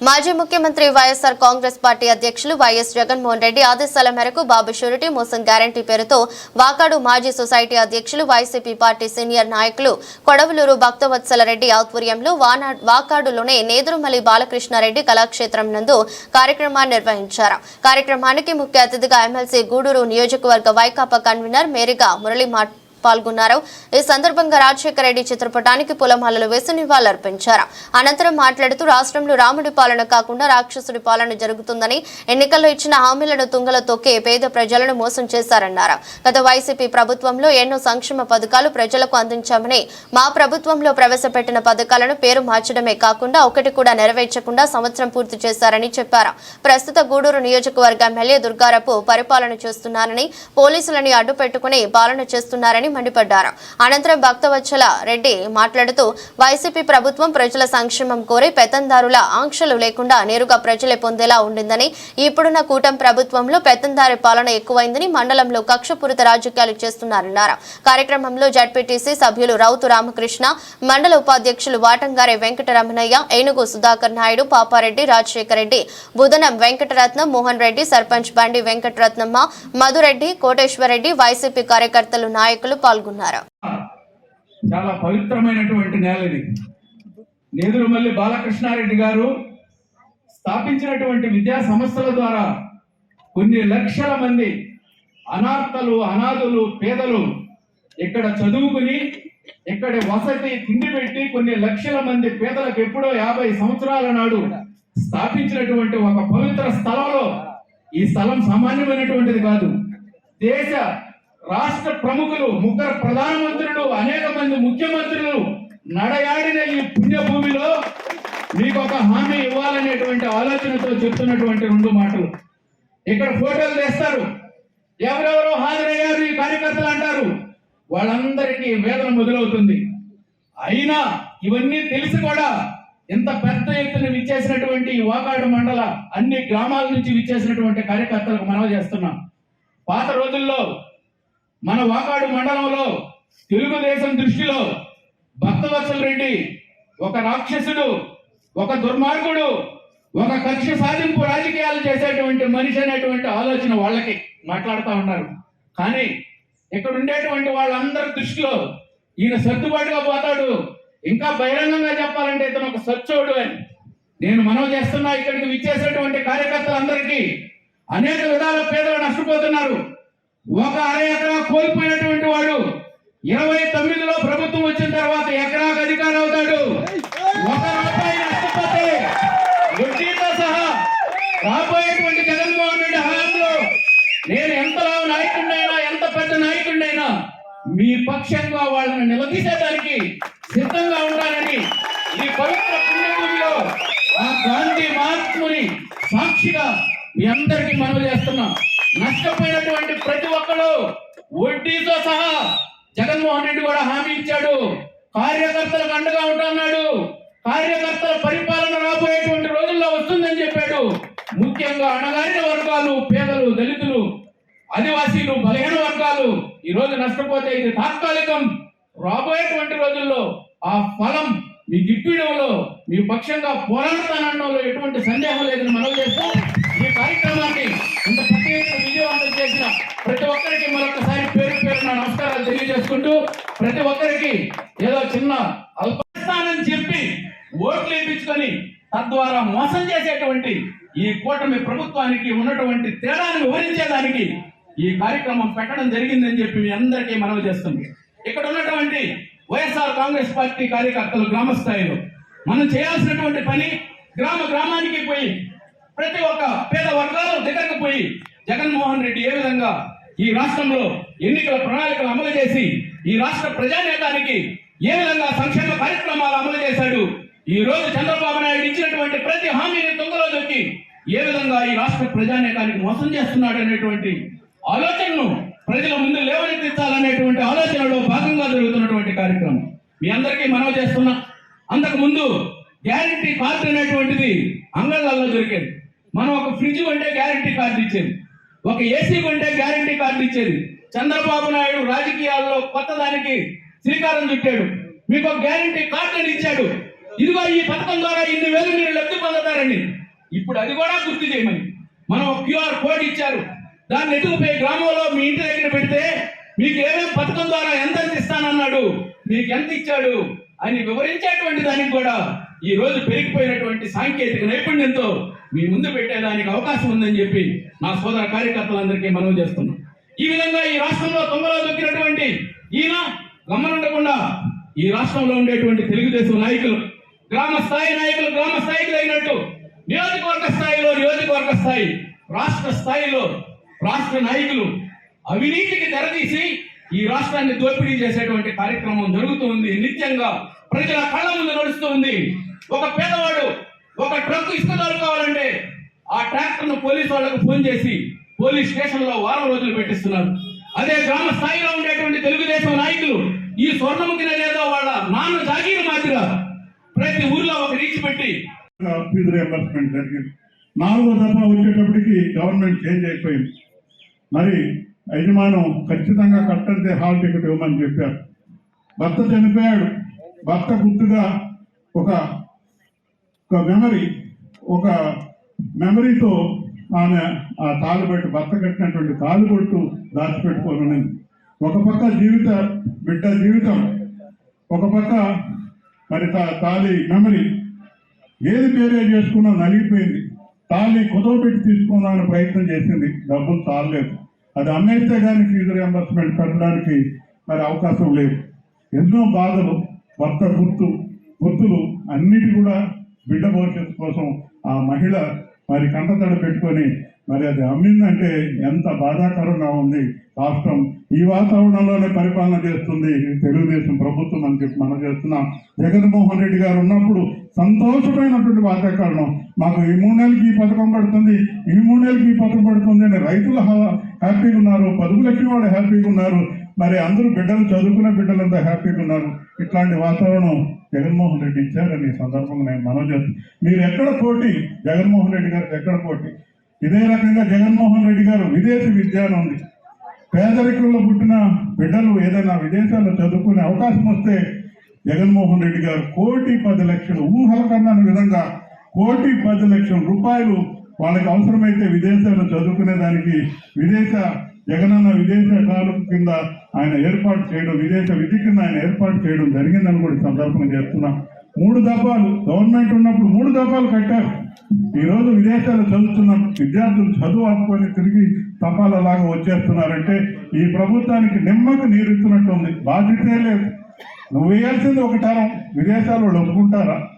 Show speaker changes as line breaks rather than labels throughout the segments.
మాజీ ముఖ్యమంత్రి వైఎస్ఆర్ కాంగ్రెస్ పార్టీ అధ్యక్షులు వైఎస్ జగన్మోహన్ రెడ్డి ఆదేశాల మేరకు బాబు షూరిటీ మోసం గ్యారంటీ పేరుతో వాకాడు మాజీ సొసైటీ అధ్యక్షులు వైసీపీ పార్టీ సీనియర్ నాయకులు కొడవలూరు భక్తవత్సల రెడ్డి ఆధ్వర్యంలో వాకాడులోనే నేదురుమలి బాలకృష్ణారెడ్డి కళాక్షేత్రం నందు కార్యక్రమాన్ని నిర్వహించారు. కార్యక్రమానికి ముఖ్య అతిథిగా ఎమ్మెల్సీ గూడూరు నియోజకవర్గ వైకాపా కన్వీనర్ మేరిగా మురళి మాట్ పాల్గొన్నారు. ఈ సందర్భంగా రాజశేఖర రెడ్డి చిత్రపటానికి పూలమాలలు వేసి నివాళులర్పించారు. అనంతరం మాట్లాడుతూ రాష్ట్రంలో రాముడి పాలన కాకుండా రాక్షసుడి పాలన జరుగుతుందని ఎన్నికల్లో ఇచ్చిన హామీలను తుంగల పేద ప్రజలను మోసం చేశారన్నారు. గత వైసీపీ ప్రభుత్వంలో ఎన్నో సంక్షేమ పథకాలు ప్రజలకు అందించామని మా ప్రభుత్వంలో ప్రవేశపెట్టిన పథకాలను పేరు మార్చడమే కాకుండా ఒకటి కూడా నెరవేర్చకుండా సంవత్సరం పూర్తి చేశారని చెప్పారు. ప్రస్తుత గూడూరు నియోజకవర్గ ఎమ్మెల్యే దుర్గారపు పరిపాలన చేస్తున్నారని పోలీసులని అడ్డు పెట్టుకుని పాలన చేస్తున్నారని మండిపడ్డారు. అనంతరం భక్తవత్సల రెడ్డి మాట్లాడుతూ వైసీపీ ప్రభుత్వం ప్రజల సంక్షేమం కోరి పెత్తందారుల ఆంక్షలు లేకుండా నేరుగా ప్రజలే పొందేలా ఉండిందని ఇప్పుడున్న కూటమి ప్రభుత్వంలో పెత్తందారి పాలన ఎక్కువైందని మండలంలో కక్షపూరిత రాజకీయాలు చేస్తున్నారన్నారు. కార్యక్రమంలో జడ్పీటీసీ సభ్యులు రౌతు రామకృష్ణ మండల ఉపాధ్యక్షులు వాటంగారే వెంకటరమణయ్య ఏనుగు సుధాకర్ నాయుడు పాపారెడ్డి రాజశేఖర రెడ్డి బుధనం వెంకటరత్నం మోహన్ రెడ్డి సర్పంచ్ బండి వెంకటరత్నమ్మ మధురెడ్డి కోటేశ్వరరెడ్డి వైసీపీ కార్యకర్తలు నాయకులు పాల్గొన్నారు.
చాలా పవిత్రమైనటువంటి నేల ఇది. నేదురుమల్లి బాలకృష్ణారెడ్డి గారు స్థాపించినటువంటి విద్యా సంస్థల ద్వారా కొన్ని లక్షల మంది అనాథలు అనాథులు పేదలు ఇక్కడ చదువుకుని ఇక్కడ వసతి తిండి పెట్టి కొన్ని లక్షల మంది పేదలకు ఎప్పుడో యాభై సంవత్సరాల నాడు స్థాపించినటువంటి ఒక పవిత్ర స్థలంలో ఈ స్థలం సామాన్యమైనటువంటిది కాదు. దేశ రాష్ట్ర ప్రముఖులు ముగ్గురు ప్రధానమంత్రులు అనేక మంది ముఖ్యమంత్రులు నడయాడిన ఈ పుణ్యభూమిలో మీకు ఒక హామీ ఇవ్వాలనేటువంటి ఆలోచనతో చెప్తున్నటువంటి రెండు మాటలు. ఇక్కడ ఫోటోలు తెస్తారు. ఎవరెవరో హాజరయ్యారు ఈ కార్యకర్తలు అంటారు. వాళ్ళందరికీ వేదన మొదలవుతుంది. అయినా ఇవన్నీ తెలిసి కూడా ఇంత పెద్ద ఎత్తున విచ్చేసినటువంటి వాకాడు మండల అన్ని గ్రామాల నుంచి విచ్చేసినటువంటి కార్యకర్తలకు మనవి చేస్తున్నాం. పాత రోజుల్లో మన వాకాడు మండలంలో తెలుగుదేశం దృష్టిలో భక్తవత్సల రెడ్డి ఒక రాక్షసుడు ఒక దుర్మార్గుడు ఒక కక్ష సాధింపు రాజకీయాలు చేసేటువంటి మనిషి అనేటువంటి ఆలోచన వాళ్ళకి మాట్లాడుతూ ఉన్నారు. కానీ ఇక్కడ ఉండేటువంటి వాళ్ళందరి దృష్టిలో ఈయన సర్దుబాటుగా పోతాడు. ఇంకా బహిరంగంగా చెప్పాలంటే ఇతను ఒక సచ్చోడు అని నేను మనవి చేస్తున్నా. ఇక్కడికి విచ్చేసేటువంటి కార్యకర్తలందరికీ అనేక విధాల పేదలు నష్టపోతున్నారు. ఒక అర ఎకరా కోల్పోయినటువంటి వాడు ఇరవై తొమ్మిదిలో ప్రభుత్వం వచ్చిన తర్వాత ఎకరాకు అధికారం అవుతాడు. ఒక రూపాయి నష్టపోతే వడ్డీతో సహా రాబోయేటువంటి జగన్మోహన్ రెడ్డి హయాంలో నేను ఎంతలా నాయకుడినైనా ఎంత పెద్ద నాయకుడినైనా మీ పక్షంగా వాళ్ళని నిలదీసేదానికి సిద్ధంగా ఉండాలని ఈ పవిత్ర పుణ్యభూమిలో ఆ గాంధీ మహాత్ముని సాక్షిగా మీ అందరికీ మనవి చేస్తున్నా. నష్టపోయినటువంటి వడ్డీతో సహా జగన్మోహన్ రెడ్డి కూడా హామీ ఇచ్చాడు. కార్యకర్తలకు అండగా ఉంటున్నాడు. కార్యకర్తల పరిపాలన రాబోయేటువంటి రోజుల్లో వస్తుందని చెప్పాడు. ముఖ్యంగా అణగారిన వర్గాలు పేదలు దళితులు ఆదివాసీలు బలహీన వర్గాలు ఈ రోజు నష్టపోతే ఇది తాత్కాలికం. రాబోయేటువంటి రోజుల్లో ఆ ఫలం మీ గిప్పిడంలో మీ పక్షంగా పోరాడతానడంలో ఎటువంటి సందేహం లేదని మనం చేస్తూ ఈ కార్యక్రమాన్ని ఇంత పెద్ద విజయవంతం చేసిన ప్రతి ఒక్కరికి మరొకసారి చేసుకుంటూ ప్రతి ఒక్కరికి ఏదో చిన్న అల్పస్థానం చెప్పి ఓట్లు వేయించుకొని తద్వారా మోసం చేసేటువంటి ఈ కూటమి ప్రభుత్వానికి ఉన్నటువంటి తేడాను వివరించేదానికి ఈ కార్యక్రమం పెట్టడం జరిగిందని చెప్పి మీ అందరికీ మనవి చేస్తుంది ఇక్కడ ఉన్నటువంటి వైఎస్ఆర్ కాంగ్రెస్ పార్టీ కార్యకర్తలు గ్రామ స్థాయిలో మనం చేయాల్సినటువంటి పని గ్రామ గ్రామానికి పోయి ప్రతి ఒక్క పేద వర్గాల దగ్గరకు పోయి జగన్మోహన్ రెడ్డి ఏ విధంగా ఈ రాష్ట్రంలో ఎన్నికల ప్రణాళికలు అమలు చేసి ఈ రాష్ట్ర ప్రజానేతానికి ఏ విధంగా సంక్షేమ కార్యక్రమాలు అమలు చేశాడు? ఈ రోజు చంద్రబాబు నాయుడు ఇచ్చినటువంటి ప్రతి హామీని తొంగలో దొక్కి ఏ విధంగా ఈ రాష్ట్ర ప్రజానేతానికి మోసం చేస్తున్నాడు అనేటువంటి ఆలోచనను ప్రజల ముందు లేవనెత్తించాలనేటువంటి ఆలోచనలో భాగంగా జరుగుతున్నటువంటి కార్యక్రమం. మీ అందరికీ మనవి చేస్తున్నా అంతకు ముందు గ్యారంటీ కార్డు అనేటువంటిది అంగళ్ళల్లో దొరికేది. మనం ఒక ఫ్రిడ్జ్ కొంటే గ్యారంటీ కార్డు ఇచ్చేది. ఒక ఏసీ కొంటే గ్యారంటీ కార్డు ఇచ్చేది. చంద్రబాబు నాయుడు రాజకీయాల్లో కొత్తదానికి శ్రీకారం చుట్టాడు. మీకు ఒక గ్యారంటీ కార్డు అని ఇచ్చాడు. ఇదిగో ఈ పథకం ద్వారా ఇన్ని వేలు మీరు లబ్ధి పొందుతారండి ఇప్పుడు అది కూడా గుర్తు చేయమని. మనం క్యూఆర్ కోడ్ ఇచ్చారు. దాన్ని ఎదుగుపోయి గ్రామంలో మీ ఇంటి దగ్గర పెడితే మీకు ఏమేమి పథకం ద్వారా ఎంత ఇస్తానన్నాడు. మీకు ఎంత ఇచ్చాడు అని వివరించేటువంటి దానికి కూడా ఈ రోజు పెరిగిపోయినటువంటి సాంకేతిక నైపుణ్యంతో మీ ముందు పెట్టేదానికి అవకాశం ఉందని చెప్పి నా సోదర కార్యకర్తలందరికీ మనవి చేస్తున్నాం. ఈ విధంగా ఈ రాష్ట్రంలో తొంగలో దొక్కినటువంటి ఈయన గమనుండకుండా ఈ రాష్ట్రంలో ఉండేటువంటి తెలుగుదేశం నాయకులు గ్రామ స్థాయి నాయకులు గ్రామ స్థాయికి అయినట్టు నియోజకవర్గ స్థాయిలో నియోజకవర్గ స్థాయి రాష్ట్ర స్థాయిలో రాష్ట్ర నాయకులు అవినీతికి తెరదీసి ఈ రాష్ట్రాన్ని దోపిడీ చేసేటువంటి కార్యక్రమం జరుగుతూ ఉంది. నిత్యంగా ప్రజల కళ్ళ ముందు నడుస్తూ ఉంది. ఒక పేదవాడు ఒక ట్రక్ ఇసుక కావాలంటే ఆ ట్రాక్టర్ను పోలీసు వాళ్ళకు ఫోన్ చేసి పోలీస్ స్టేషన్లో వారం రోజులు పెట్టిస్తున్నారు. అదే గ్రామ స్థాయిలో ఉండేటువంటి తెలుగుదేశం నాయకులు ఈ స్వర్ణముఖి ఏదో వాళ్ళ నాన్న జాగీరు మాదిరిగా ప్రతి ఊర్లో ఒక రీచ్ పెట్టి
ఫీజు రియంబర్స్మెంట్ జరిగింది. నాలుగో దఫా వచ్చేటప్పటికి గవర్నమెంట్ చేంజ్ అయిపోయింది. మరి యజమానం ఖచ్చితంగా కట్టంతే హాల్ టికెట్ ఇవ్వమని చెప్పారు. భర్త చనిపోయాడు. భర్త గుర్తుగా ఒక ఒక మెమరీ ఒక మెమరీతో ఆమె ఆ తాళ్ళు పెట్టి భర్త కట్టినటువంటి తాళ్ళు కొట్టు దాచిపెట్టుకోవాలని. ఒక పక్క జీవిత బిడ్డ జీవితం ఒక పక్క మరి తా- తాళి మెమరీ. ఏది పేరే చేసుకున్నా నలిగిపోయింది. తాళి కుదవ పెట్టి తీసుకుందామని ప్రయత్నం చేసింది. డబ్బులు తాళలేదు. అది అమ్మేస్తే కానీ ఫీజు రియంబర్స్మెంట్ పెట్టడానికి మరి అవకాశం లేదు. ఎన్నో బాధలు భర్త గుర్తు గుర్తులు అన్నిటి కూడా బిడ్డ భవిష్యత్తు కోసం ఆ మహిళ మరి కంటతడ పెట్టుకొని మరి అది అమ్మిందంటే ఎంత బాధాకరంగా ఉంది రాష్ట్రం. ఈ వాతావరణంలోనే పరిపాలన చేస్తుంది తెలుగుదేశం ప్రభుత్వం అని చెప్పి మనం చేస్తున్నాం. జగన్మోహన్ రెడ్డి గారు ఉన్నప్పుడు సంతోషమైనటువంటి వాతావరణం. మాకు ఈ మూడు నెలలకి ఈ పథకం పడుతుంది ఈ మూడు నెలలకి ఈ పథకం పడుతుంది అని రైతులు హ్యాపీగా ఉన్నారు పదుపు లక్షల వాళ్ళు హ్యాపీగా ఉన్నారు. మరి అందరూ బిడ్డలు చదువుకున్న బిడ్డలంతా హ్యాపీగా ఉన్నారు. ఇట్లాంటి వాతావరణం జగన్మోహన్ రెడ్డి ఇచ్చారని ఈ సందర్భంగా నేను మనం మీరు ఎక్కడ పోటీ? జగన్మోహన్ రెడ్డి గారికి ఎక్కడ పోటీ? ఇదే రకంగా జగన్మోహన్ రెడ్డి గారు విదేశీ విద్యను ఉంది. పేదరికంలో పుట్టిన బిడ్డలు ఏదైనా విదేశాల్లో చదువుకునే అవకాశం వస్తే జగన్మోహన్ రెడ్డి గారు కోటి పది లక్షలు ఊహల కన్నా విధంగా కోటి పది లక్షల రూపాయలు వాళ్ళకి అవసరమైతే విదేశాల్లో చదువుకునే దానికి విదేశ జగనన్న విదేశ కాలం కింద ఆయన ఏర్పాటు చేయడం విదేశ విధి కింద ఆయన ఏర్పాటు చేయడం జరిగిందని కూడా సందర్భం సందర్భంగా చేస్తున్నాం మూడు దఫాలు గవర్నమెంట్ ఉన్నప్పుడు మూడు దఫాలు కట్టారు. ఈరోజు విదేశాలు విదేశాల్లో చదువుతున్న విద్యార్థులు చదువు ఆపుకొని తిరిగి తపాలలాగా వచ్చేస్తున్నారంటే ఈ ప్రభుత్వానికి నిమ్మకు నీరుతున్నట్టు ఉంది. బాధ్యతే లేదు. నువ్వు వేయాల్సింది ఒక తరం. వాళ్ళు ఒప్పుకుంటారా?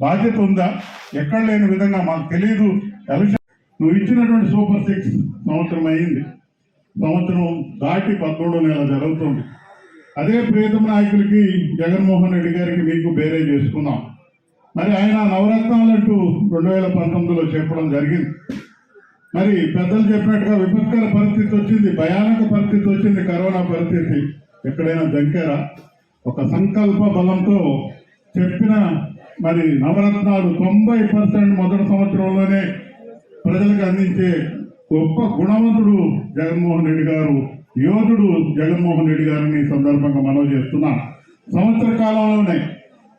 బాధ్యత ఉందా? ఎక్కడ లేని విధంగా మాకు తెలియదు ఎలక్షన్ నువ్వు ఇచ్చినటువంటి సూపర్ సిక్స్ సంవత్సరం అయింది. సంవత్సరం దాటి పదమూడో నెల జరుగుతుంది. అదే ప్రియతమ నాయకులకి జగన్మోహన్ రెడ్డి గారికి మీకు బేరే చేసుకున్నాం. మరి ఆయన నవరత్నాలంటూ రెండు వేల పంతొమ్మిదిలో చెప్పడం జరిగింది. మరి పెద్దలు చెప్పినట్టుగా విపత్కర పరిస్థితి వచ్చింది భయానక పరిస్థితి వచ్చింది కరోనా పరిస్థితి. ఎక్కడైనా దగ్గర ఒక సంకల్ప బలంతో చెప్పిన మరి నవరత్నాలు తొంభై పర్సెంట్ మొదటి సంవత్సరంలోనే ప్రజలకు అందించే గొప్ప గుణవంతుడు జగన్మోహన్ రెడ్డి గారు యోధుడు జగన్మోహన్ రెడ్డి గారిని ఈ సందర్భంగా మనవి చేస్తున్నా. సంవత్సర కాలంలోనే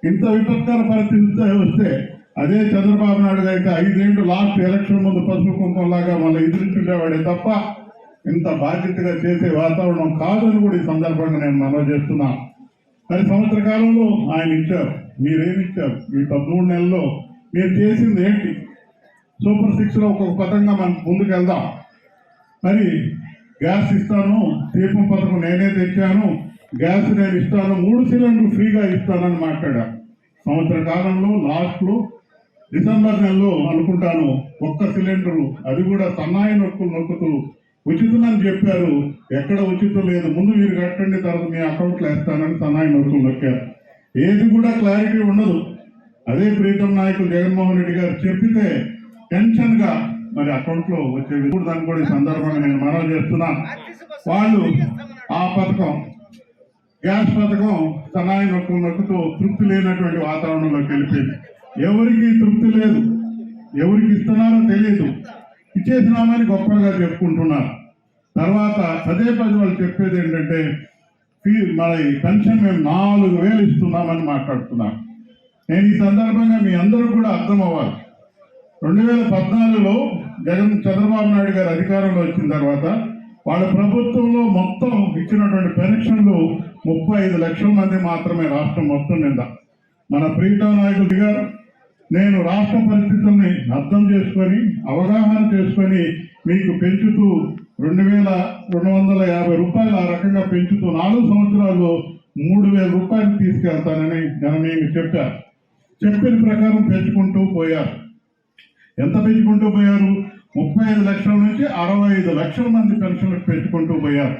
ఇంత విపత్కర పరిస్థితి వస్తే అదే చంద్రబాబు నాయుడు అయితే ఐదేళ్ళు లాస్ట్ ఎలక్షన్ ముందు పసుపు కుంకంలాగా మళ్ళీ ఎదురుచుండేవాడే తప్ప ఇంత బాధ్యతగా చేసే వాతావరణం కాదని కూడా ఈ సందర్భంగా నేను మనవి చేస్తున్నా. మరి సంవత్సర కాలంలో ఆయన ఇచ్చారు మీరేమి ఇచ్చారు? ఈ పదమూడు నెలల్లో మీరు చేసింది ఏంటి? సూపర్ సిక్స్లో ఒక్కొక్క పథకంగా మనం ముందుకు వెళ్దాం మరి గ్యాస్ ఇస్తాను దీపం పథకం నేనే తెచ్చాను గ్యాస్ నేను ఇస్తాను మూడు సిలిండర్లు ఫ్రీగా ఇస్తానని మాట్లాడా సంవత్సర కాలంలో లాస్ట్లో డిసెంబర్ నెలలో అనుకుంటాను ఒక్క సిలిండరు అది కూడా సన్నాయి నొక్కులు నొక్కుతూ ఉచితమని చెప్పారు. ఎక్కడ ఉచితం లేదు ముందు మీరు కట్టండి తర్వాత మీ అకౌంట్లో వేస్తానని సన్నాయి నొక్కులు నొక్కారు. ఏది కూడా క్లారిటీ ఉండదు. అదే ప్రీతం నాయకులు జగన్మోహన్ రెడ్డి గారు చెప్పితే టెన్షన్గా మరి అకౌంట్లో వచ్చే విధుడు దాన్ని కూడా ఈ సందర్భంగా నేను మనవి చేస్తున్నాను వాళ్ళు ఆ పథకం గ్యాస్ పథకం సన్నాయి నొక్కు నొక్కుతూ తృప్తి లేనటువంటి వాతావరణంలోకి వెళ్ళిపోయింది. ఎవరికి తృప్తి లేదు ఎవరికి ఇస్తున్నారో తెలియదు. ఇచ్చేసినామని గొప్పగా చెప్పుకుంటున్నారు. తర్వాత పదే పది వాళ్ళు చెప్పేది ఏంటంటే ఫీ మన పెన్షన్ మేము నాలుగు వేలు ఇస్తున్నామని మాట్లాడుతున్నాం నేను ఈ సందర్భంగా మీ అందరూ కూడా అర్థం అవ్వాలి రెండు వేల పద్నాలుగులో జగన్ చంద్రబాబు నాయుడు గారు అధికారంలో వచ్చిన తర్వాత వాళ్ళ ప్రభుత్వంలో మొత్తం ఇచ్చినటువంటి పెన్షన్లు ముప్పై ఐదు లక్షల మంది మాత్రమే రాష్ట్రం మొత్తం నింద మన ప్రీతం నాయకుడి గారు నేను రాష్ట్ర పరిస్థితుల్ని అర్థం చేసుకొని అవగాహన చేసుకొని మీకు పెంచుతూ రెండు వేల రెండు వందల యాభై రూపాయలు ఆ రకంగా పెంచుతూ నాలుగు సంవత్సరాల్లో మూడు వేల రూపాయలు తీసుకెళ్తానని గణనీయంగా చెప్పారు. చెప్పిన ప్రకారం పెంచుకుంటూ పోయారు. ఎంత పెంచుకుంటూ పోయారు? ముప్పై ఐదు లక్షల నుంచి అరవై ఐదు లక్షల మంది పెన్షన్లకు పెంచుకుంటూ పోయారు.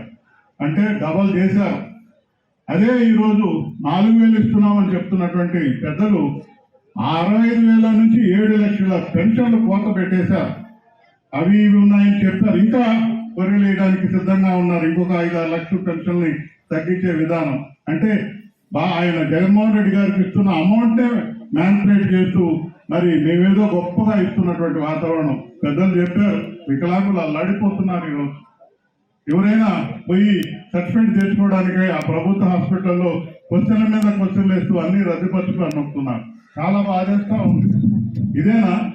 అంటే డబల్ చేశారు. అదే ఈరోజు నాలుగు వేలు ఇస్తున్నామని చెప్తున్నటువంటి పెద్దలు అరవై ఐదు వేల నుంచి ఏడు లక్షల పెన్షన్లు కోత పెట్టేశారు. అవి ఇవి ఉన్నాయని చెప్పారు. ఇంకా గొర్రెలు వేయడానికి సిద్ధంగా ఉన్నారు. ఇంకొక ఐదు ఆరు లక్షల పెన్షన్ని తగ్గించే విధానం. అంటే బా ఆయన జగన్మోహన్ రెడ్డి గారికి ఇస్తున్న అమౌంట్నే మ్యాన్పులేట్ చేస్తూ మరి మేమేదో గొప్పగా ఇస్తున్నటువంటి వాతావరణం. పెద్దలు చెప్పారు వికలాంగులు అల్లాడిపోతున్నారు ఈరోజు. ఎవరైనా పోయి సర్టిఫికేట్ తెచ్చుకోవడానికి ఆ ప్రభుత్వ హాస్పిటల్లో క్వశ్చన్ల మీద క్వశ్చన్లు వేస్తూ అన్ని రద్దుపరచుకొని నొక్కుతున్నారు. చాలా బాధేస్తా ఉంది. ఇదేనా?